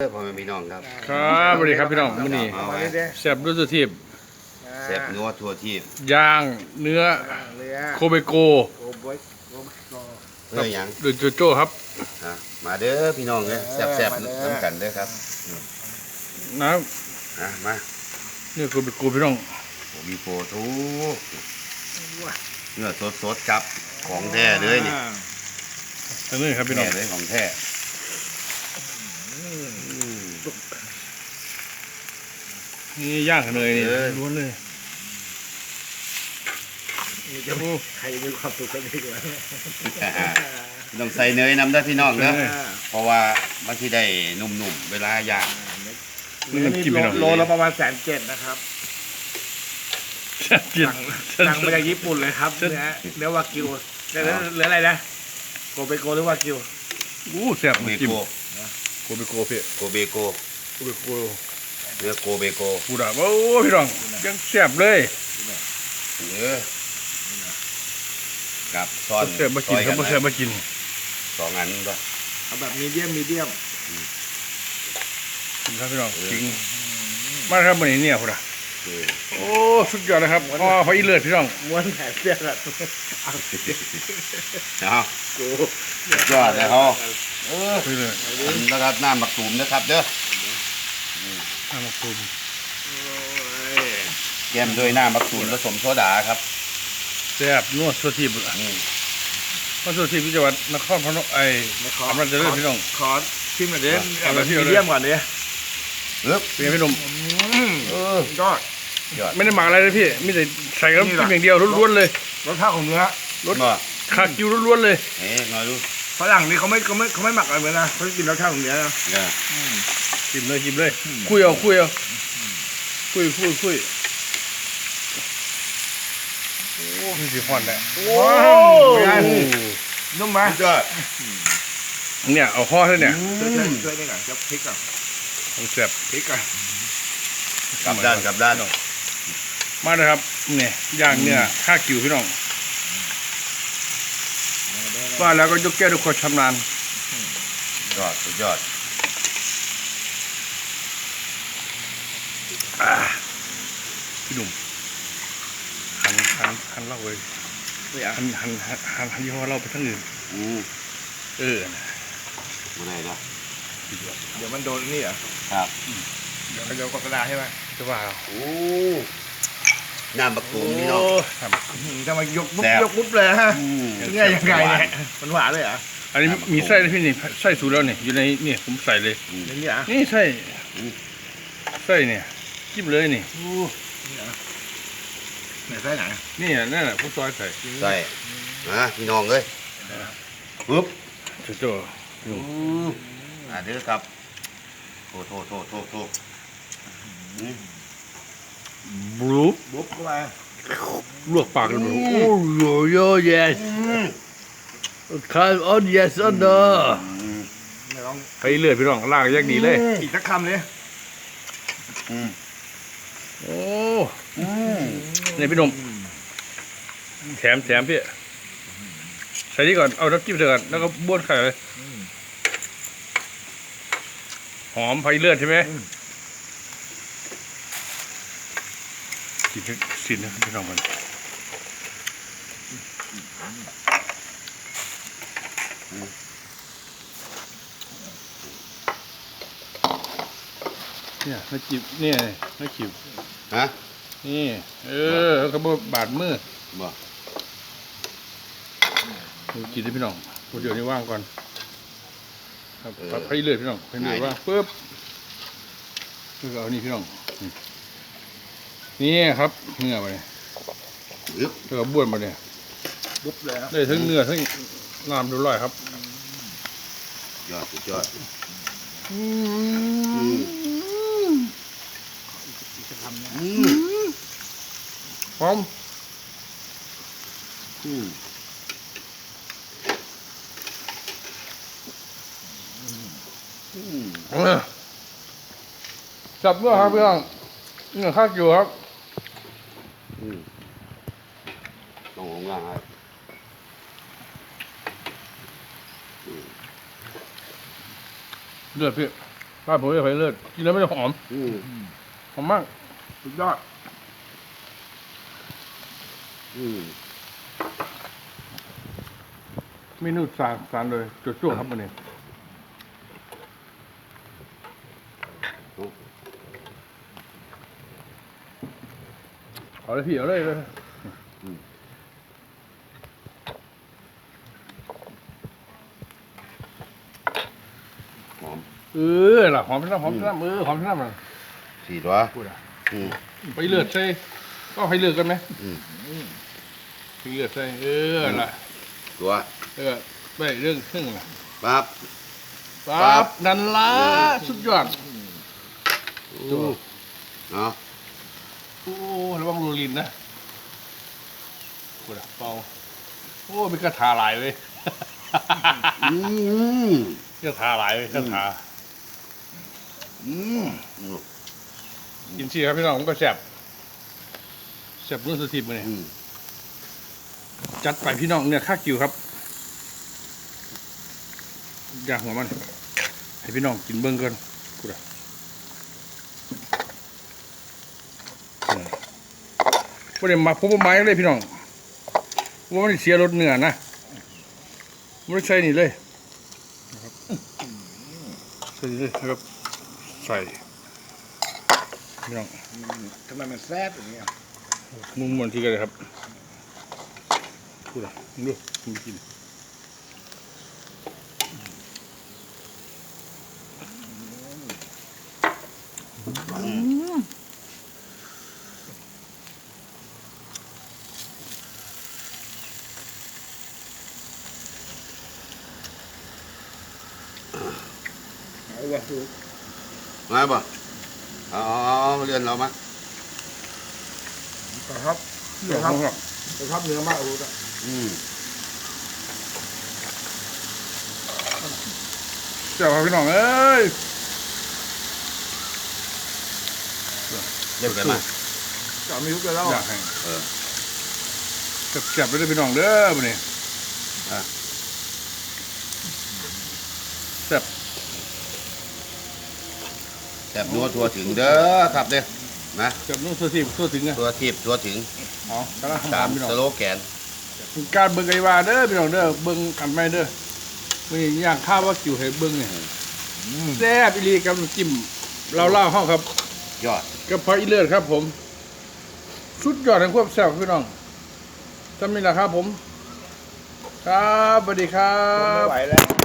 เด้อพ่อแม่พี่น้องครับครับสวัสดีครับพี่น้องมื้อนี้เอามาไว้เรื่อยแซ่บรู้สึกทีบๆแซ่บนัวทั่วทีบย่างเนื้อเรือโคเบโกโอ้บอยโอ้บอยโอ้เพื่อหยังโดยโจโจ้ครับอะมาเด้อพี่น้องเด้อเออแซ่บมาเด้อๆน้ำกันเด้อครับน้อะมาำเนื้อโคเบโกพี่น้องผมมีโฟทูเนื้อสดๆครับของแท้เลยนี่ทั้งนี้ครับพี่น้อแท้งเลยของแท้ นี่ย่างกันเลยนี่ล้วนเลยนี่จะมีใครมีความสุขกันดีกว่าต้องใส่เนยน้ำได้อพี่น้องเด้ออ่าเพราะว่ามันที่ได้นุ่มๆเวลาย่างนี่มันกินโลพี่น้องโลละประมาณแสนเจ็ดนะครับกินสั่งสั่งมาจากญี่ปุ่นเลยครับเนื้อเนื้อวากิวเนื้อเนื้ออะไรนะโกเบโกหรือวากิวอู้แซ่บโกเบจิ้มโกโคเบโกพี่โกเบโกโคเบโก เนื้อโกเบโกพูดอะโอ้พี่น้องยังแซ่บเลยเนื้อกับซอนแซ่บมากินครับซบ่อยแซ่บมากินสองอันก็เอาแบบมีเดียมมีเดียมกินครับพี่น้องจริงมาครับมื้อนี้เนี่ยพูดอะคือโอ้สุดยอดเลยครับอ๋อพออีเลือดพี่น้องม้วนแผลเสื้อแบบเอาเอากูยอดเลยเขาเออพออีเลือดแล้วก็น้ำบักตูมนะครับเด้อ น้ำมะกรูดโอ้ยแกมด้วยน้ำบักตูมผสมโซดาครับแซ่บนัวสุดทีบอะอืมมาสุดทีบที่จังหวัดนครพนมไอ้ไม่ขออำนาจเจริญพี่น้องขอชิมหน่อยดิเอาเอาเอาแบบที่มีเอาเลยเดียมก่อนดิเอ๊บเป็นไงพี่หนุ่มอืมเออยอดยอดไม่ได้หมักอะไรเลยพี่มีแต่ใส่น้ำนี่จิ้ล่ะมอย่างเดียวล้วนๆเลยรสชาติของเนื้อรสก็คากิวล้วนๆเลยเอ๊ะหน่อยดูฝรั่งนี่เขาไม่เขาไม่เขาไม่หมักอะไรเหมือนนะเขาจะกินรสชาติของเนื้อนะเนี่ย จิ้มเลยจิ้มเลยคุยเอาคุยเอาคุยคุยคุยโอ้พี่สิฮอนแหละโอ้ยนุ่มไหมยอดเนี่ยเอาห่อเท่าเนี่ยช่วยช่วยช่วยนี่ก่อนจะพริกก่อนต้องแซ่บพริกก่อนกลับด้านกลับด้านมาเลยครับเนี่ยย่างเนี่ยคากิวพี่น้องว่าแล้วก็ยกแก้วทุกคนชำนาญยอดสุดยอด อ่า พี่หนุ่มหันหันหันเล่าเลยไม่อยากหันหันหันหันหันยี่ห้อเราไปทั้งอื่นอืมเออนะมาไหนล่ะเดี๋ยวมันโดนนี่เหรอครับเดี๋ยวเดี๋ยวกดกระดาษใช่ไหมจะว่าโอ้น้ำบักตูมพี่น้องโอ้ครับอืมจะมายกปุ๊บแซ่บยกปุ๊บเลยฮะอืมเนี่ยยังไงเนี่ยมันหวานเลยเหรออันนี้มีไส้นะพี่นี่ไส้สูตรแล้วเนี่ยอยู่ในเนี่ยผมใส่เลยในนี่เหรอนี่ไส้อืมไส้เนี่ย จิ้มเลยนี่ไหนไส้ไหนนี่นั่นแหละผมซอยใส่ใส่มาพี่น้องเลยปึ๊บโจ้โจ้อืมอ่าเด้อครับโทษโทษโทษโทษโทษอืมบลูปบุ๊บเข้าไปลวกปากเลยโอ้โยโย่ yes อืม come on yes or no อืมไม่ต้องไปเรื่อยพี่น้องล่างแยกดีเลย อีกสักคำเลยอืม โอ้อืมนี่พี่หนุ่มแถมแถมพี่ใส่นี่ก่อนเอาน้ำจิ้มเถอะก่อนแล้วก็บ้วนไข่เลยหอมไฟเลือดใช่ไหมกินให้สินนะครับพี่น้องมัน เนี่ยน้ำจิ้มเนี่ยน้ำจิ้มฮะนี่ เออแล้วก็บบาดมือบ่ผมกินได้พี่น้องเดี๋ยวนี้ว่างก่อน ครับครับให้เลือดพี่น้องให้เลือดว่างปุ๊บคือเอานี่พี่น้องนี่นี่ครับเนื้อมาเนี่ยปึ๊บแล้วก็บ้วนมาเนี่ยบุ๊บเลยครับได้ทั้งเนื้อทั้งน้ำดูร่อยครับยอดสุดยอดอืมอีกสักคำเนี่ยอืมหอมอืมอืมเออจับด้วยครับพี่น้องเนื้อข้าวกิ่วครับอืมต้องของล่างครับเลือดพี่บ้านผมจะไปเลิศกินแล้วไม่ได้หอมอืมหอมมาก สุดยอด อืมเมนูสารสารเลยจุดจ้วครับมันเองเอาเลยพี่เอาเลยเลยหอม เออล่ะหอมน้ำหอมน้ำเออหอมน้ำเลยสีตัวพูดอะ อืม ไปเลือดใส่ก็ให้เลือดกันไหมอืม ไปเลือดใส่เออล่ะตัวเออไปเรื่องครึ่งล่ะปั๊บ ปั๊บนั่นล่ะสุดยอดอู้เนาะโอ้ระวังรูลินนะพูดอะเบาโอ้มีกระถาหลายเลย อืมกระถาหลายเลยกระถาอืม กินชีครับพี่น้องผมก็แซ่บแซ่บรุ่นสุดทิพย์มาเนี่ยอืมจัดไปพี่น้องเนี่ยข้ากิวครับย่างหัวมัน ให้พี่น้องกินเบิ้งก่อนกูดะประเดี๋ยวมาพบว่าไม้เลยพี่น้องว่ามันเสียรสเนื้อนะไม่ได้ใส่นี่เลยนะครับใส่นี่เลยนะครับใส่ พี่น้องทำไมมันแซ่บอย่างเงี้ยมุมมันที่กันเลยครับพูดอะมึงดูมึงกินเอาวะดูมาบ่เอาเอาเอาเอาเรือนเรามาครับเดี๋ยวครับครับชอบเนื้อมากรู้จักอืมเจ้าพี่น้องเอ้ยเรียบร้อยมาจะมีทุกเรื่องแล้วอยากให้เออเจ็บๆไปด้วยพี่น้องเด้อมื้อนี้อะแซ่บแซ่ บนัวทัวถึงเด้อครับเด้อนะแซ่บนู่นตัวที่ตัวถึงอะตัวทีบตัวถึงเอ๋อกำลังตามทำพี่น้องสโลแกนการเบิ่งไกว่าเด้อพี่น้องเด้อเบิ่งกันไปเด้อมื้อนี้ย่างข้าวว่ากิ่วให้เบิ่งเนี่ยแซ่บอีหลีกับน้ำจิ้มเราเล่าเฮาครับ ยอดกระเพาะอีเลือดครับผม สุดยอดแห่งความแซ่บพี่น้องจำนี่แหละครับผม ครับสวัสดีครัไม่บ ไหวแล้ว